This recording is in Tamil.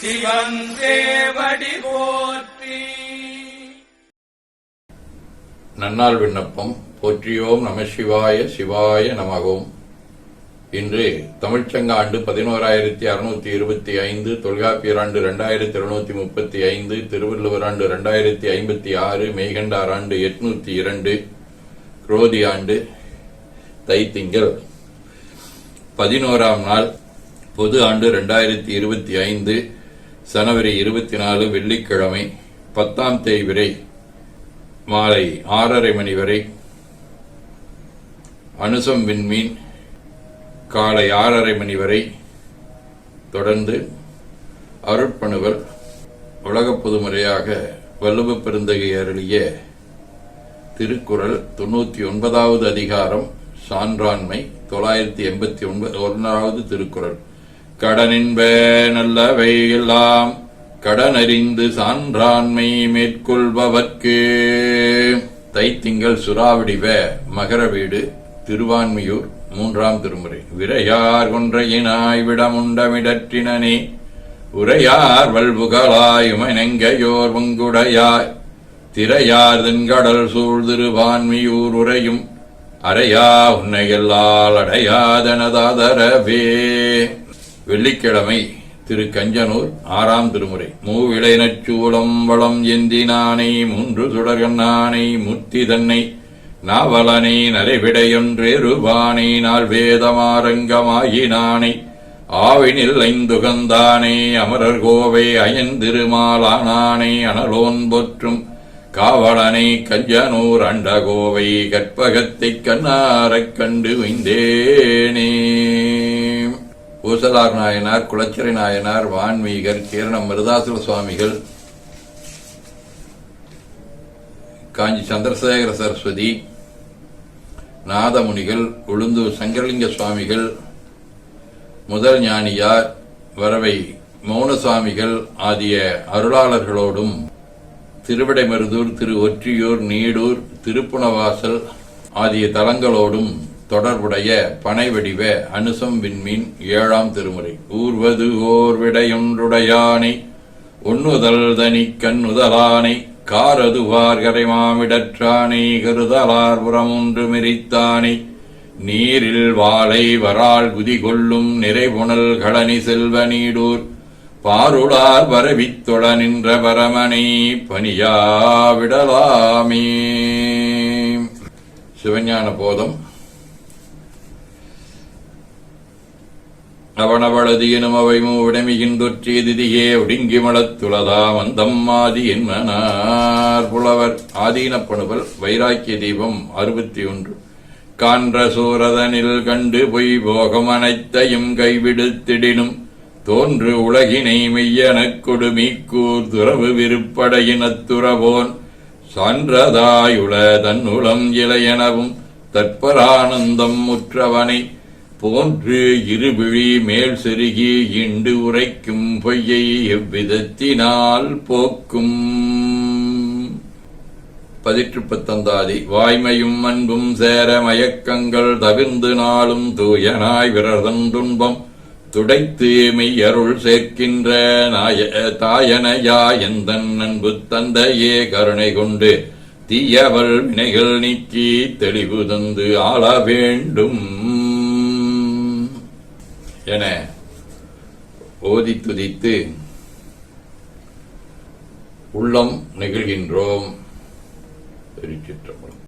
சிவன் சேவடி போற்றி. நன்னால் விண்ணப்பம். போற்றியோம் நம சிவாய சிவாய நமகோம் இன்று தமிழ்ச்சங்க ஆண்டு பதினோராயிரத்தி அறுநூத்தி இருபத்தி ஐந்து தொல்காப்பியர் ஆண்டு இரண்டாயிரத்தி இருநூத்தி முப்பத்தி ஐந்து திருவள்ளுவர் ஆண்டு இரண்டாயிரத்தி ஐம்பத்தி ஆறு மெய்கண்டார் ஆண்டு எட்நூத்தி இரண்டு குரோதி ஆண்டு தைத்திங்கள். பதினோராம் நாள் பொது ஆண்டு இரண்டாயிரத்தி இருபத்தி ஐந்து சனவரி இருபத்தி நாலு வெள்ளிக்கிழமை பத்தாம் தேய்விரை மாலை ஆறரை மணி வரை அனுசம் விண்மீன் காலை ஆறரை மணி வரை தொடர்ந்து அருட்பணுவல் உலகப் பொதுமுறையாக வல்லுவ பெருந்தகை அருளிய திருக்குறள் தொண்ணூற்றி ஒன்பதாவது அதிகாரம் சான்றாண்மை தொள்ளாயிரத்தி எண்பத்தி ஒன்பது ஒன்றாவது திருக்குறள். கடனின்ப நல்லவை எல்லாம் கடனறிந்து சான்றாண்மை மேற்கொள்பவர்க்கு. தைத்திங்கள் சுறாவடிவ மகர வீடு திருவான்மியூர் மூன்றாம் திருமுறை. விரையார் கொன்றையினாய் விடமுண்டமிடற்றினனே உரையார் வல்புகளாய் உங்குடையாய். திரையார் தென்கடல் சூழ் திருவான்மியூர் உரையும் அறையா உன்னையெல்லால் அடையாதனதாதரவே. வெள்ளிக்கிழமை திரு கஞ்சனூர் ஆறாம் திருமுறை. மூவிளைனச் சூளம் வளம் எந்தினானை மூன்று சுடர்கண்ணானை முத்தி தன்னை நாவலனை நரைவிடையொன்றேருவானை நாள் வேதமாரங்கமாயினானை ஆவினில் ஐந்துகந்தானே அமரர் கோவை அயந்திருமாலானானை அனலோன் பொற்றும் காவலனை கஞ்சனூர் அண்டகோவை கற்பகத்தைக் கண்ணாரக் கண்டு வைந்தேனே பூசலார் நாயனார் குளச்சிறை நாயனார் வான்மீகர் கீரணம் மிருதாசுர சுவாமிகள் காஞ்சி சந்திரசேகர சரஸ்வதி நாதமுனிகள் உளுந்து சங்கரலிங்க சுவாமிகள் முதல் ஞானியார் வரவை மௌன சுவாமிகள் ஆகிய அருளாளர்களோடும் திருவிடைமருதூர் திரு ஒற்றியூர் நீடூர் திருப்புணவாசல் ஆகிய தலங்களோடும் தொடர்புடைய பனைவடிவ அனுசம் விண்மீன் ஏழாம் திருமுறை. ஊர்வது ஓர் விடையொன்றுடையானை உண்ணுதல் தனி கண்ணுதலானை காரது வார்கரை மாமிடற்றானை கருதலார் புறமொன்று மிரித்தானை நீரில் வாளை வரால் குதி கொள்ளும் நிறைபுணல் களனி செல்வ நீடூர் பாருளார் வரவித்தொட நின்ற பரமனை பணியா விடலாமே. சிவஞான போதம் அவனவளது எனும் அவை திதியே ஒடுங்கி மலத்துளதாம் மந்தம் என்மனார் புலவர். ஆதீனப்பணுவல் வைராக்கிய தீபம் அறுபத்தி ஒன்று கான்ற சூரதனில் கண்டு பொய் போகம் அனைத்தையும் கைவிடுத்திடினும் தோன்று உலகினை மெய்யனக் கொடுமீக்கூர் துறவு விருப்படையினத்துறவோன் சான்றதாயுள தன்னுளம் இளையனவும் தற்பரானந்தம் முற்றவனை போன்று இருபிழி மேல் செருகி இண்டு உரைக்கும் பொய்யை எவ்விதத்தினால் போக்கும். பதிற்று பத்தந்தாதி வாய்மையும் அன்பும் சேர மயக்கங்கள் தவிர்ந்து நாளும் தூயனாய் விரதன் துன்பம் துடைத்து மெய்யருள் சேர்க்கின்ற நாய தாயனையா எந்தன் அன்பு தந்தையே கருணை கொண்டு தீயவள் வினைகள் நீக்கி தெளிவு தந்து ஆள வேண்டும். என ஓதி துதித்து உள்ளம் நெகிழ்கின்றோம். திருச்சிற்றம்பலம்